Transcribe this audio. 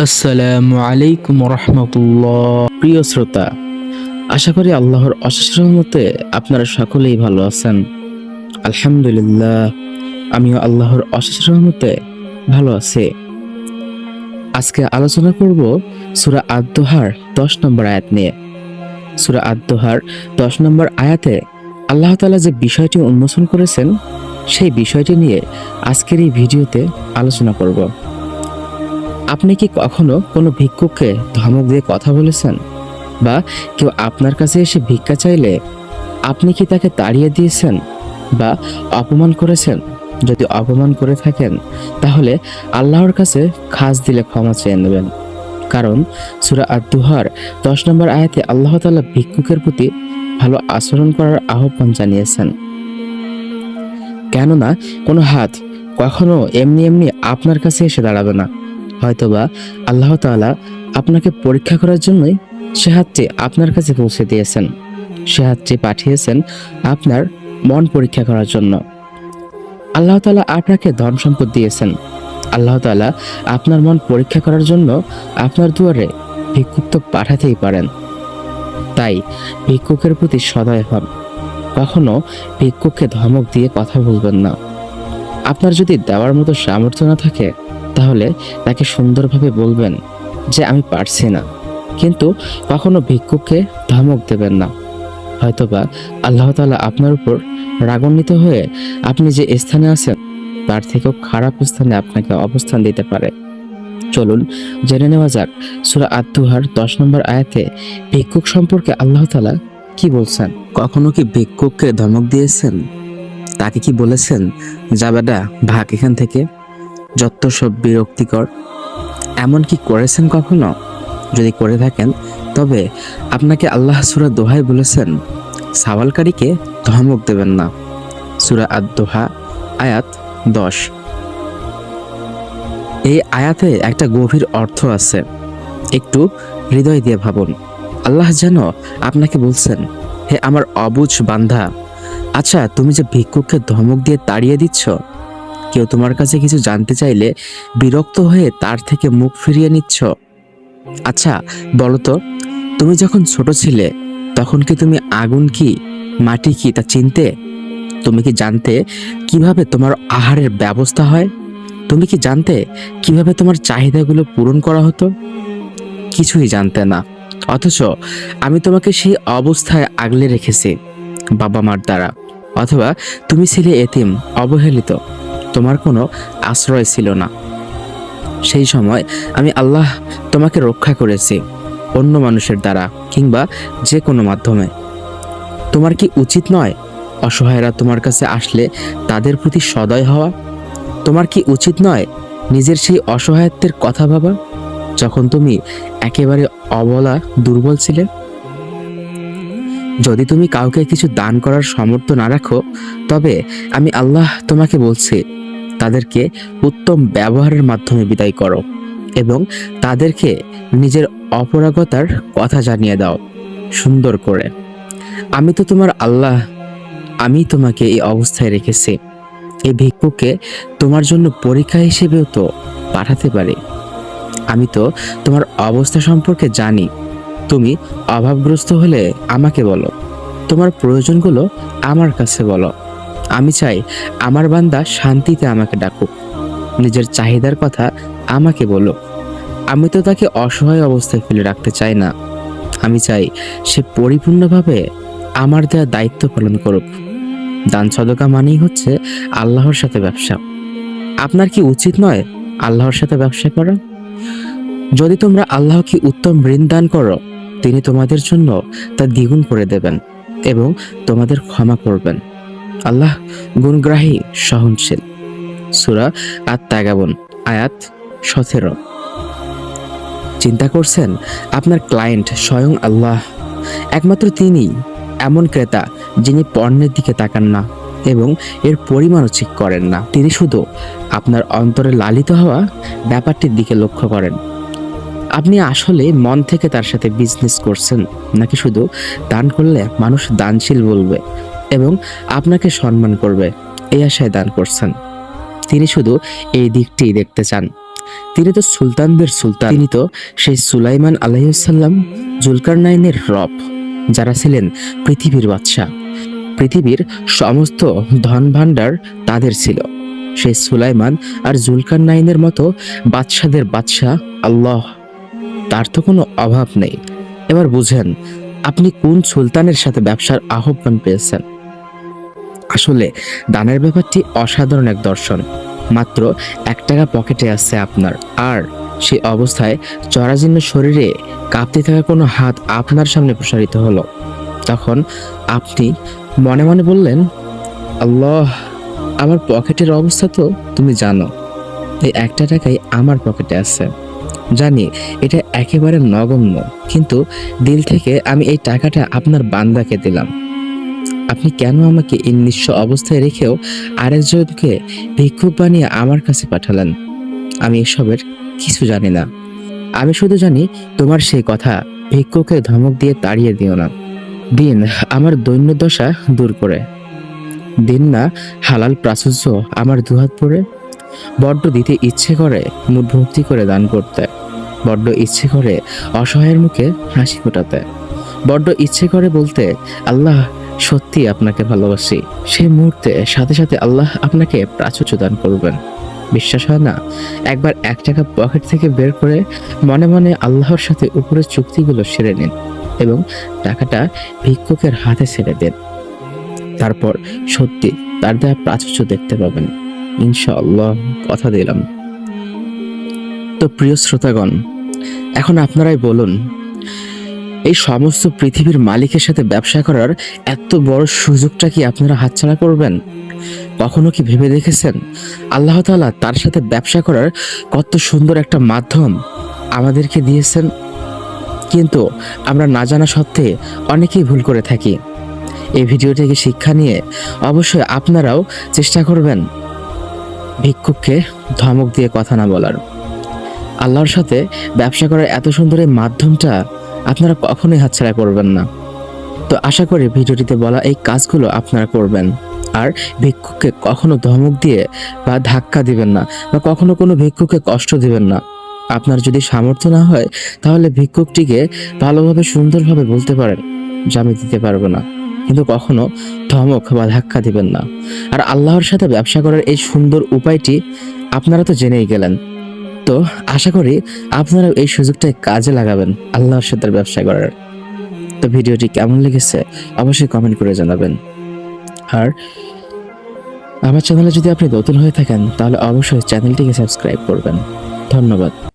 আসসালামু আলাইকুম রহমতুল্লাহ। প্রিয় শ্রোতা, আশা করি আল্লাহর অশেষ রহমতে আপনারা সকলেই ভালো আছেন। আলহামদুলিল্লাহ, আমিও আল্লাহর অশেষ রহমতে ভালো আছি। আজকে আলোচনা করব সুরা আদ-দোহার দশ নম্বর আয়াত নিয়ে। সুরা আদ-দোহার দশ নম্বর আয়াতে আল্লাহ তাআলা যে বিষয়টি উন্মোচন করেছেন, সেই বিষয়টি নিয়ে আজকের এই ভিডিওতে আলোচনা করব। আপনি কি কখনো কোনো ভিক্ষুককে ধমক দিয়ে কথা বলেছেন? বা কেউ আপনার কাছে এসে ভিক্ষা চাইলে আপনি কি তাকে তাড়িয়ে দিয়েছেন? বা অপমান করেছেন? যদি অপমান করে থাকেন, তাহলে আল্লাহর কাছে খাস দিলে ক্ষমা চেয়ে নেবেন। কারণ সুরা আদ-দুহার দশ নম্বর আয়াতে আল্লাহ তাআলা ভিক্ষুকের প্রতি ভালো আচরণ করার আহ্বান জানিয়েছেন। কেননা কোনো হাত কখনো এমনি এমনি আপনার কাছে এসে দাঁড়াবে না। হয়তোবা আল্লাহ তাআলা আপনাকে পরীক্ষা করার জন্যই সে হাতটি আপনার কাছে পৌঁছে দিয়েছেন। সে হাতটি পাঠিয়েছেন আপনার মন পরীক্ষা করার জন্য। আল্লাহ তাআলা আপনাকে ধন সম্পদ দিয়েছেন। আল্লাহ তাআলা আপনার মন পরীক্ষা করার জন্য আপনার দুয়ারে ভিক্ষুক তো পাঠাতেই পারেন। তাই ভিক্ষুকের প্রতি সদয় হন। কখনো ভিক্ষুককে ধমক দিয়ে কথা বলবেন না। আপনার যদি দেওয়ার মতো সামর্থ্য না থাকে তাহলে তাকে সুন্দরভাবে বলবেন যে আমি পারছি না। কিন্তু কখনো ভিক্ষুককে ধমক দেবেন না। হয়তোবা আল্লাহ তালা আপনার উপর রাগান্বিত হয়ে আপনি যে স্থানে আছেন, তার থেকেও খারাপ স্থানে আপনাকে অবস্থান দিতে পারে। চলুন জেনে নেওয়া যাক সূরা আত-তুহার দশ নম্বর আয়াতে ভিক্ষুক সম্পর্কে আল্লাহ তালা কি বলছেন? কখনো কি ভিক্ষুককে ধমক দিয়েছেন? তাকে কি বলেছেন? যা বেটা, ভাগ এখান থেকে। যত সব বিরক্তিকর। এমন কি করেছেন কখনো? যদি করে থাকেন, তবে আপনাকে আল্লাহ সুরা দোহায় বলেছেন, সাওয়ালকারীকে ধমক দেবেন না। সুরা আদ দোহা আয়াত দশ। এই আয়াতে একটা গভীর অর্থ আছে। একটু হৃদয় দিয়ে ভাবুন। আল্লাহ যেন আপনাকে বলছেন, হে আমার অবুঝ বান্ধা আচ্ছা তুমি যে ভিক্ষুককে ধমক দিয়ে তাড়িয়ে দিচ্ছ কেউ তোমার কাছে কিছু জানতে চাইলে বিরক্ত হয়ে তার থেকে মুখ ফিরিয়ে নিচ্ছ। আচ্ছা বলো তো, তুমি যখন ছোট ছিলে, তখন কি তুমি আগুন কি, মাটি কি তা চিনতে? তুমি কি জানতে কীভাবে তোমার আহারের ব্যবস্থা হয়? তুমি কি জানতে কীভাবে তোমার চাহিদাগুলো পূরণ করা হতো? কিছুই জানতে না। অথচ আমি তোমাকে সেই অবস্থায় আগলে রেখেছি বাবা মার দ্বারা। অথবা তুমি ছিলে এতিম, অবহেলিত। তোমার কোনো আশ্রয় ছিল না। সেই সময় আমি আল্লাহ তোমাকে রক্ষা করেছি অন্য মানুষের দ্বারা কিংবা যে কোনো মাধ্যমে। তোমার কি উচিত নয় অসহায়রা তোমার কাছে আসলে তাদের প্রতি সদয় হওয়া? তোমার কি উচিত নয় নিজের সেই অসহায়ত্বের কথা ভাবা? যখন তুমি একেবারে অবলা, দুর্বল ছিলে যদি তুমি কাউকে কিছু দান করার সামর্থ্য না রাখো, তবে আমি আল্লাহ তোমাকে বলছি, তাদেরকে উত্তম ব্যবহারের মাধ্যমে বিদায় করো এবং তাদেরকে নিজের অপরাগতার কথা জানিয়ে দাও, সুন্দর করে। আমি তো তোমার আল্লাহ, আমি তোমাকে এই অবস্থায় রেখেছি। এই ভিক্ষুককে তোমার জন্য পরীক্ষা হিসেবেও তো পাঠাতে পারি। আমি তো তোমার অবস্থা সম্পর্কে জানি। তুমি অভাবগ্রস্ত হলে আমাকে বলো। তোমার প্রয়োজনগুলো আমার কাছে বলো। আমি চাই আমার বান্দা শান্তিতে আমাকে ডাকুক। নিজের চাহিদার কথা আমাকে বলো। আমি তো তাকে অসহায় অবস্থায় ফেলে রাখতে চাই না। আমি চাই সে পরিপূর্ণভাবে আমার দেওয়া দায়িত্ব পালন করুক। দান সদকা মানেই হচ্ছে আল্লাহর সাথে ব্যবসা। আপনার কি উচিত নয় আল্লাহর সাথে ব্যবসা করা? যদি তোমরা আল্লাহকে উত্তম ঋণ দান করো তিনি তোমাদের জন্য তা দ্বিগুণ করে দেবেন এবং তোমাদের ক্ষমা করবেন। আল্লাহ গুণগ্রাহী, সহনশীল। সুরা আত তাগাবন আয়াত সতেরো। চিন্তা করছেন, আপনার ক্লায়েন্ট স্বয়ং আল্লাহ। একমাত্র তিনি এমন ক্রেতা যিনি পণ্যের দিকে তাকান না এবং এর পরিমাণও ঠিক করেন না। তিনি শুধু আপনার অন্তরে লালিত হওয়া ব্যাপারটির দিকে লক্ষ্য করেন। আপনি আসলে মন থেকে তার সাথে বিজনেস করছেন, নাকি শুধু দান করলে মানুষ দানশীল বলবে এবং আপনাকে সম্মান করবে? এই আশায় দান করছেন। তিনি শুধু এই দিকটি দেখতে চান। তিনি তো সুলতানদের সুলতান। তিনি তো সেই সুলাইমান আলাইসাল্লাম জুলকার নাইনের রব, যারা ছিলেন পৃথিবীর বাদশাহ। পৃথিবীর সমস্ত ধন ভাণ্ডার তাদের ছিল। সেই সুলাইমান আর জুলকার নাইনের মতো বাদশাদের বাদশাহ আল্লাহ তার তো কোনো অভাব নেই। এবার বুঝেন, আপনি কোন সুলতানের সাথে ব্যবসার আহ্বান পেয়েছেন? আসলে, দানের ব্যাপারটি অসাধারণ এক দর্শন। মাত্র এক টাকা পকেটে আছে আপনার, আর সেই অবস্থায় চরাজীর্ণ শরীরে কাঁপতে থাকা কোনো হাত আপনার সামনে প্রসারিত হলো। তখন আপনি মনে মনে বললেন, আল্লাহ, আমার পকেটের অবস্থা তো তুমি জানো। এই একটা টাকাই আমার পকেটে আছে। জানি এটা একেবারে নগণ্য, কিন্তু দিল থেকে আমি এই টাকাটা আপনার বান্দাকে দিলাম। আপনি কেন আমাকে এই নিঃস্ব অবস্থায় রেখেও আরেকজনকে ভিক্ষুক বানিয়ে আমার কাছে পাঠালেন? আমি এসবের কিছু জানি না। আমি শুধু জানি তোমার সেই কথা ভিক্ষুকে ধমক দিয়ে তাড়িয়ে দিও না। দিন আমার দৈন্যদশা দূর করে। দিন না হালাল প্রাচুর্য আমার দুহাত পরে। বড্ড দিতে ইচ্ছে করে মুখ ভক্তি করে দান করতে। বড্ড ইচ্ছে করে অসহায়ের মুখে হাসি ফোটাতে। বড্ড ইচ্ছে করে বলতে, আল্লাহ সত্যি আপনাকে ভালোবাসি। সেই মুহূর্তে সাথে সাথে আল্লাহ আপনাকে প্রাচুর্য দান করবেন। বিশ্বাস হয় না? একবার এক টাকা পকেট থেকে বের করে মনে মনে আল্লাহর সাথে উপরের চুক্তিগুলো সেরে নিন এবং টাকাটা ভিক্ষুকের হাতে ছেড়ে দেন। তারপর সত্যি তার দেওয়া প্রাচুর্য দেখতে পাবেন। ইনশাআল্লাহ কথা দিলাম। তো প্রিয় শ্রোতাগণ, এখন আপনারাই বলুন, এই সমস্ত পৃথিবীর মালিকের সাথে ব্যবসা করার এত বড় সুযোগটা কি আপনারা হাতছাড়া করবেন? কখনো কি ভেবে দেখেছেন? আল্লাহ তাআলা তার সাথে ব্যবসা করার কত সুন্দর একটা মাধ্যম আমাদেরকে দিয়েছেন। কিন্তু আমরা না জানা সত্ত্বে অনেকেই ভুল করে থাকি। এই ভিডিও থেকে শিক্ষা নিয়ে অবশ্যই আপনারাও চেষ্টা করবেন ভিক্ষুককে ধমক দিয়ে কথা না বলার। আল্লাহর সাথে ব্যবসা করার এত সুন্দর এই মাধ্যমটা আপনারা কখনোই হাতছাড়া করবেন না। তো আশা করি ভিডিওটিতে বলা এই কাজগুলো আপনারা করবেন। আর ভিক্ষুককে কখনো ধমক দিয়ে বা ধাক্কা দিবেন না বা কখনো কোনো ভিক্ষুককে কষ্ট দিবেন না। আপনার যদি সামর্থ্য না হয়, তাহলে ভিক্ষুকটিকে ভালোভাবে, সুন্দরভাবে বলতে পারেন যে আমি দিতে পারব না। কিন্তু কখনো ধমক বা ধাক্কা দিবেন না। আর আল্লাহর সাথে ব্যবসা করার এই সুন্দর উপায়টি আপনারা তো জেনেই গেলেন। আশা করি আপনারা এই সুযোগটা কাজে লাগাবেন আল্লাহর সাথে ব্যবসা করার। তো ভিডিওটি কেমন লেগেছে অবশ্যই কমেন্ট করে জানাবেন। আর আমার চ্যানেলে যদি আপনি নতুন হয়ে থাকেন, তাহলে অবশ্যই চ্যানেলটিকে সাবস্ক্রাইব করবেন। ধন্যবাদ।